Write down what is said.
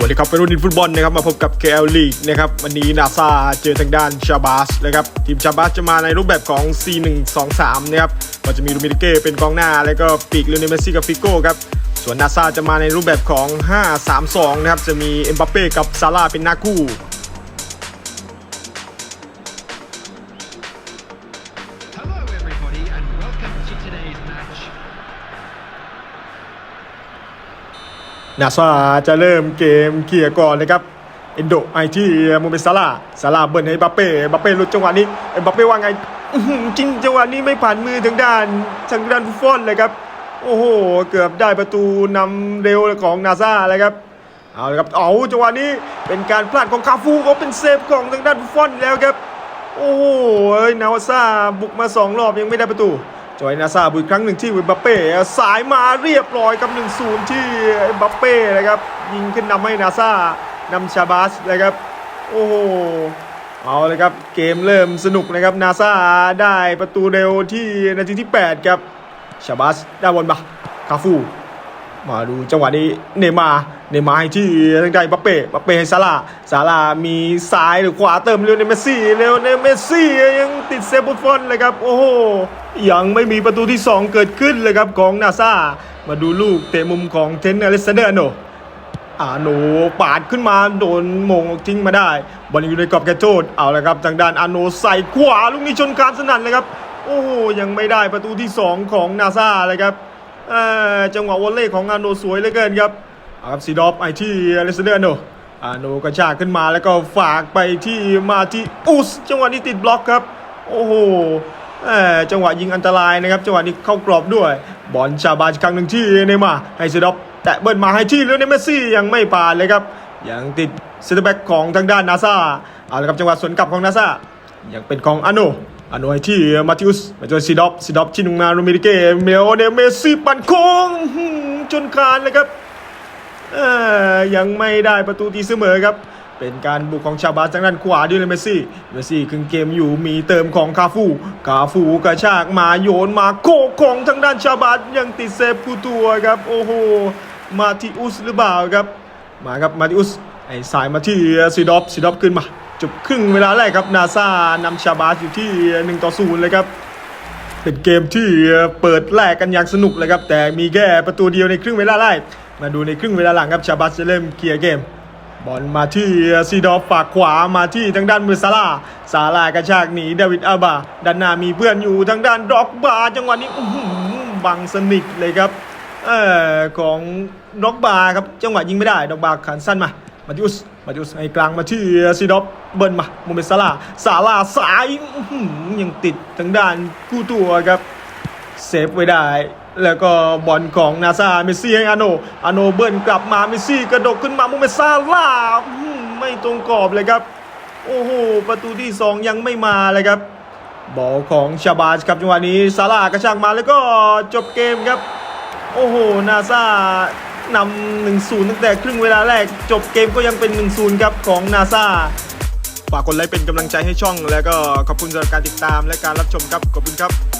วัสดีครับไปรุ่นนินฟุตบอลนะครับมาพบกับ KL League นะครับวันนี้นาซาเจอทางด้านชาบาสนะครับทีมชาบาสจะมาในรูปแบบของ C123 นะครับก็จะมีลูมินิเก้เป็นกองหน้า แล้วก็ปีกเลโอเนเมสซี่กับฟิโก้ครับส่วนนาซาจะมาในรูปแบบของ 532 นะครับจะมีเอ็มบัปเป้กับซาร่าเป็นหน้าคู่ นาซาจะเริ่มเกมเคลียร์ก่อนนะครับเอนโดไอที่โมเมนซาร่าซาร่าเบิร์นให้บัปเป้บัปเป้หลุดจังหวะนี้บัปเป้ว่าไงจริงจังหวะนี้ไม่ผ่านมือทางด้านทางด้านฟุฟอนเลยครับ โอ้โห เกือบได้ประตูนำเร็วของนาซาเลยครับเอาลยครับเอาจังหวะนี้เป็นการพลาดของคาฟูก็เป็นเซฟของทางด้านฟุฟอนแล้วครับ โอ้โหนาวาซาบุกมาสองรอบยังไม่ได้ประตู จอยนาซาบุกครั้งหนึ่งที่บัปเป้สายมาเรียบร้อยกับ1-0ที่บัปเป้นะครับยิงขึ้นนำให้นาซานำชาบาสนะครับโอ้โหเอาเลยครับเกมเริ่มสนุกนะครับนาซาได้ประตูเร็วที่นาทีที่ 8 ครับชาบาสได้บอลมาคาฟู มาดูจังหวะนี้เนมาเนมาให้ที่ทางด้านบัปเป้บัปเป้ให้ซาราซารามีซ้ายหรือขวาเติมเร็วในเมซี่เร็วในเมซี่ยังติดเซฟบุฟฟอนเลยครับโอ้โหยังไม่มีประตูที่ 2 เกิดขึ้นเลยครับของนาซามาดูลูกเตะมุมของเทนอเลสเดอร์โนอาโนปาดขึ้นมาโดนมงทิ้งมาได้บอลอยู่ในกรอบแกโจดเอาละครับทางด้านอาโนใส่ขวาลูกนี้ชนคานสนั่นเลยครับโอ้ยังไม่ได้ประตูที่ 2 ของนาซาเลยครับ จังหวะวอลเล่ของอาโนสวยเหลือเกินครับอาครับซีดอฟไอที่อเลสเดอร์โนอาโนกระชากขึ้นมาแล้วก็ฝากไปที่มาที่อุสจังหวะนี้ติดบล็อกครับ โอ้โหจังหวะยิงอันตรายนะครับ จังหวะนี้เข้ากรอบด้วย บอลชาบาครั้งหนึ่งที่เนมาให้ซีดอฟแตะเบิร์มาให้ที่เลโอเนเมสซี่ยังไม่ผ่านเลยครับยังติดเซตแบ็กของทางด้านนาซาเอาละครับจังหวะสวนกลับของนาซายังเป็นของอาโน อโนให้ที่มาติอุสมาจอซีดอฟซีดอฟชินุงมาโรเมริเกเมโอเนเมซี่ปั่นโค้งจนคานเลยครับยังไม่ได้ประตูตีเสมอครับ เป็นการบุกของชาบาสทางด้านขวาด้วยเลยเมซี่ เมซี่ครึ่งเกมอยู่มีเติมของคาฟูคาฟูกระชากมาโยนมาโคของทางด้านชาบาสยังติดเซฟผู้ตัวครับ โอ้โห มาทิอุสหรือเปล่าครับ มาครับมาทิอุสไอ้สายมาที่ซีดอฟซีดอฟขึ้นมา จบครึ่งเวลาแรกครับนาซานำชาบาสอยู่ที่1ต่อ0เลยครับเป็นเกมที่เปิดแรกกันอย่างสนุกเลยครับ แต่มีแค่ประตูเดียวในครึ่งเวลาแรกมาดูในครึ่งเวลาหลังครับชาบัสจะเริ่มเคลียร์เกม บอลมาที่ซีดอฟฝากขวามาที่ทางด้านมือซาร่าซาร่ากระชากหนีเดวิดอาบาด้านหน้ามีเพื่อนอยู่ทางด้านด็อกบาจังหวะนี้อื้อหือบังสนิทเลยครับเออของด็อกบาครับจังหวะยิงไม่ได้ด็อกบาขันสั้นมา มาติอุสมาติอุสให้กลางมาที่ซีดอฟเบิร์นมาโมเมซาร่าซาร่าสายยังติดทางด้านกู้ตัวครับเซฟไว้ได้แล้วก็บอลของนาซาเมซี่ให้อาโนอาโนเบิร์นกลับมาเมซี่กระดกขึ้นมาโมเมซาลาไม่ตรงกรอบเลยครับ โอ้โห ประตูที่ 2 ยังไม่มาเลยครับ บอลของชาบาสครับจังหวะนี้ซาร่ากระชากมาแล้วก็จบเกมครับ โอ้โห นาซา นำ1-0 ตั้งแต่ครึ่งเวลาแรก จบเกมก็ยังเป็น 1-0 ครับของนาซาฝากกดไลค์เป็นกำลังใจให้ช่อง แล้วก็ขอบคุณสำหรับการติดตามและการรับชมครับ ขอบคุณครับ